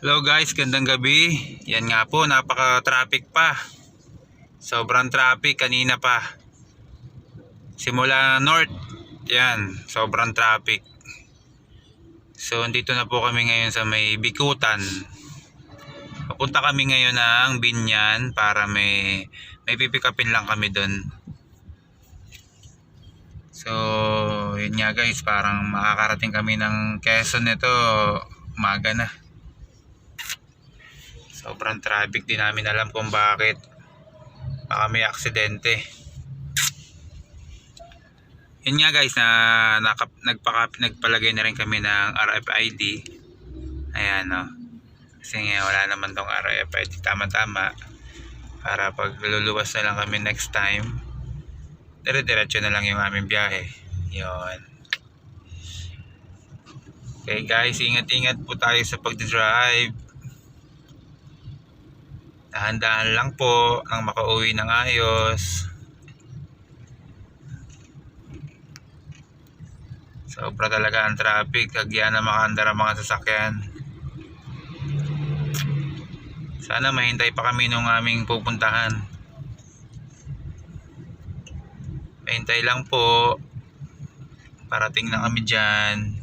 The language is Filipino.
Hello guys, gandang gabi. Yan nga po, napaka-traffic pa. Sobrang traffic kanina pa. Simula north, yan, sobrang traffic. So, dito na po kami ngayon sa may Bikutan. Papunta kami ngayon ng Binyan para may may pipikapin lang kami doon. So, yun nga guys, parang makakarating kami ng Quezon nito umaga na. Sobrang traffic din namin alam kung bakit. Baka may aksidente. Yun nga guys, na nakap, nagpaka, nagpalagay na rin kami ng RFID. Ayan no. Kasi nga wala naman tong RFID tama-tama. Para pag luluwas na lang kami next time, dire-diretso na lang yung aming biyahe. Yun. Okay guys, ingat-ingat po tayo sa pagdadrive. Dahan-dahan lang po nang makauwi ng ayos. Sobra talaga ang traffic. Kagyan na makaandar ang mga sasakyan. Sana mahintay pa kami nung aming pupuntahan. Mahintay lang po. Parating na kami dyan.